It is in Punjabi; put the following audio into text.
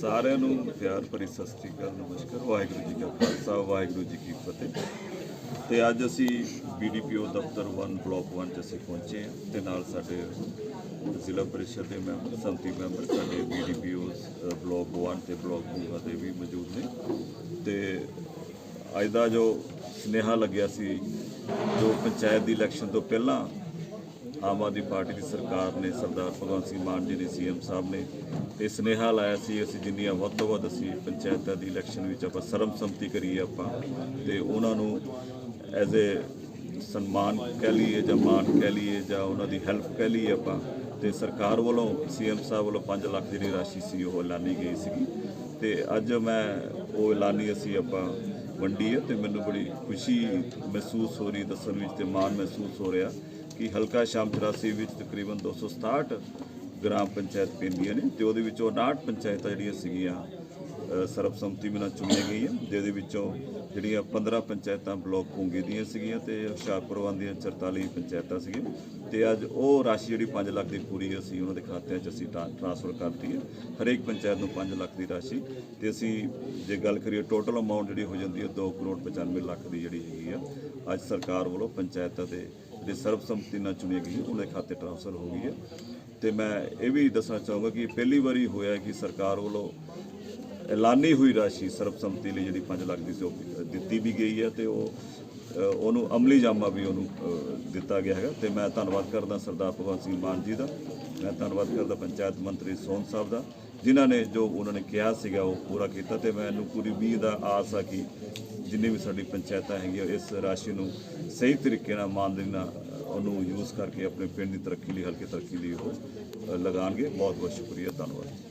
ਸਾਰਿਆਂ ਨੂੰ ਪਿਆਰ ਭਰੀ ਸਤਿ ਸ੍ਰੀ ਅਕਾਲ, ਨਮਸਕਾਰ। ਵਾਹਿਗੁਰੂ ਜੀ ਕਾ ਖਾਲਸਾ, ਵਾਹਿਗੁਰੂ ਜੀ ਕੀ ਫਤਿਹ। ਤੇ ਅੱਜ ਅਸੀਂ ਬੀਡੀਪੀਓ ਦਫ਼ਤਰ 1 ਬਲਾਕ 1 ਚ ਅਸੀਂ ਪਹੁੰਚੇ ਹਾਂ ਤੇ ਨਾਲ ਸਾਡੇ ਜ਼ਿਲ੍ਹਾ ਪਰਿਸ਼ਦ ਦੇ ਮੈਂਬਰ ਸੰਮਤੀ ਮੈਂਬਰ ਸਾਡੇ ਬੀਡੀਪੀਓਸ ਬਲਾਕ 1 ਤੇ ਬਲਾਕ 2 ਦੇ ਵੀ ਮੌਜੂਦ ਨੇ। ਤੇ ਅੱਜ ਦਾ ਜੋ ਸੁਨੇਹਾ ਲੱਗਿਆ ਸੀ, ਜੋ ਪੰਚਾਇਤ ਦੀ ਇਲੈਕਸ਼ਨ ਤੋਂ ਪਹਿਲਾਂ ਆਮ ਆਦਮੀ ਪਾਰਟੀ ਦੀ ਸਰਕਾਰ ਨੇ ਸਰਦਾਰ ਭਗਵੰਤ ਸਿੰਘ ਮਾਨ ਜੀ ਨੇ ਸੀਐਮ ਸਾਹਿਬ ਨੇ ਤੇ ਸੁਨੇਹਾ ਲਾਇਆ ਸੀ, ਅਸੀਂ ਜਿੰਨੀਆਂ ਵੱਧ ਤੋਂ ਵੱਧ ਅਸੀਂ ਪੰਚਾਇਤਾਂ ਦੀ ਇਲੈਕਸ਼ਨ ਵਿੱਚ ਆਪਾਂ ਸਰਬਸੰਮਤੀ ਕਰੀਏ ਆਪਾਂ ਤੇ ਉਹਨਾਂ ਨੂੰ ਐਜ਼ ਅ ਸਨਮਾਨ ਕਹਿ ਲਈਏ ਜਾਂ ਮਾਨ ਕਹਿ ਲਈਏ ਜਾਂ ਉਹਨਾਂ ਦੀ ਹੈਲਪ ਕਹਿ ਲਈਏ ਆਪਾਂ ਤੇ ਸਰਕਾਰ ਵੱਲੋਂ, ਸੀਐਮ ਸਾਹਿਬ ਵੱਲੋਂ 5 ਲੱਖ ਜਿਹੜੀ ਰਾਸ਼ੀ ਸੀ ਉਹ ਐਲਾਨੀ ਗਈ ਸੀਗੀ ਤੇ ਅੱਜ ਮੈਂ ਉਹ ਐਲਾਨੀ ਅਸੀਂ ਆਪਾਂ ਵੰਡੀ ਹੈ ਤੇ ਮੈਨੂੰ ਬੜੀ ਖੁਸ਼ੀ ਮਹਿਸੂਸ ਹੋ ਰਹੀ ਦੱਸਣ ਵਿੱਚ ਤੇ ਮਾਣ ਮਹਿਸੂਸ ਹੋ ਰਿਹਾ। ਕਿ ਹਲਕਾ ਸ਼ਾਮ 84 ਵਿੱਚ ਤਕਰੀਬਨ 267 ਗ੍ਰਾਮ ਪੰਚਾਇਤ ਪੈਂਦੀਆਂ ਨੇ ਤੇ ਉਹਦੇ ਵਿੱਚੋਂ 59 ਪੰਚਾਇਤਾਂ ਜਿਹੜੀਆਂ ਸੀਗੀਆਂ ਅ, ਸਰਬਸੰਮਤੀ ਨਾਲ ਚੁਣੀਆਂ ਗਈਆਂ। ਜਿਹਦੇ ਵਿੱਚੋਂ ਜਿਹੜੀਆਂ 15 ਪੰਚਾਇਤਾਂ ਬਲਾਕ ਪੁੰਗੇ ਦੀਆਂ ਸੀਗੀਆਂ ਤੇ ਹੁਸ਼ਿਆਰਪੁਰ ਦੀਆਂ 44 ਪੰਚਾਇਤਾਂ ਸੀਗੀਆਂ। ਤੇ ਅੱਜ ਉਹ ਰਾਸ਼ੀ ਜਿਹੜੀ 5 ਲੱਖ ਦੀ ਪੂਰੀ ਅਸੀਂ ਉਹਨਾਂ ਦੇ ਖਾਤਿਆਂ 'ਚ ਅਸੀਂ ਟ੍ਰਾਂ- ਟ੍ਰਾਂਸਫਰ ਕਰਤੀ ਹੈ। ਹਰੇਕ ਪੰਚਾਇਤ ਨੂੰ 5 ਲੱਖ ਦੀ ਰਾਸ਼ੀ। ਤੇ ਅਸੀਂ ਜੇ ਗੱਲ ਕਰੀਏ ਟੋਟਲ ਅਮਾਉਂਟ ਜਿਹੜੀ ਹੋ ਜਾਂਦੀ ਹੈ 2 ਕਰੋੜ 95 ਲੱਖ ਦੀ ਜਿਹੜੀ ਹੈਗੀ ਆ ਅੱਜ ਸਰਕਾਰ ਵੱਲੋਂ ਪੰਚਾਇਤਾਂ ਦੇ ਸਰਬਸੰਮਤੀ ਨਾਲ ਚੁਣੀ ਗਈ ਉਹਨਾਂ ਦੇ ਖਾਤੇ ਟ੍ਰਾਂਸਫਰ ਹੋ ਗਈ ਹੈ। ਤੇ ਮੈਂ ਇਹ ਵੀ ਦੱਸਣਾ ਚਾਹੂੰਗਾ ਕਿ ਪਹਿਲੀ ਵਾਰੀ ਹੋਇਆ ਕਿ ਸਰਕਾਰ ਵੱਲੋਂ ਐਲਾਨੀ ਹੋਈ ਰਾਸ਼ੀ ਸਰਬਸੰਮਤੀ ਲਈ ਜਿਹੜੀ 5 ਲੱਖ ਦੀ ਸੀ, ਉਹ ਦਿੱਤੀ ਵੀ ਗਈ ਹੈ ਤੇ ਉਹ ਉਹਨੂੰ ਅਮਲੀ ਜਾਮਾ ਵੀ ਉਹਨੂੰ ਦਿੱਤਾ ਗਿਆ ਹੈਗਾ ਤੇ ਮੈਂ ਧੰਨਵਾਦ ਕਰਦਾ ਸਰਦਾਰ ਭਗਵੰਤ ਸਿੰਘ ਮਾਨ ਜੀ ਦਾ ਮੈਂ ਧੰਨਵਾਦ ਕਰਦਾ ਪੰਚਾਇਤ ਮੰਤਰੀ ਸੋਨ ਸਾਹਿਬ ਦਾ ਜਿਨ੍ਹਾਂ ਨੇ ਜੋ ਉਹਨਾਂ ਨੇ ਕਿਹਾ ਸੀਗਾ ਉਹ ਪੂਰਾ ਕੀਤਾ ਤੇ ਮੈਨੂੰ ਪੂਰੀ ਉਮੀਦ ਦਾ ਆਸ ਆ ਕਿ ਜਿੰਨੀ ਵੀ ਸਾਡੀ ਪੰਚਾਇਤਾਂ ਹੈਗੀਆਂ ਇਸ ਰਾਸ਼ੀ ਨੂੰ ਸਹੀ ਤਰੀਕੇ ਨਾਲ ਇਮਾਨਦਾਰੀ ਨਾਲ ਉਹਨੂੰ ਯੂਜ਼ ਕਰਕੇ ਆਪਣੇ ਪਿੰਡ ਦੀ ਤਰੱਕੀ ਲਈ ਹਲਕੇ ਤਰੱਕੀ ਲਈ ਉਹ ਅ, ਲਗਾਉਣਗੇ। ਬਹੁਤ ਬਹੁਤ ਸ਼ੁਕਰੀਆ ਧੰਨਵਾਦ।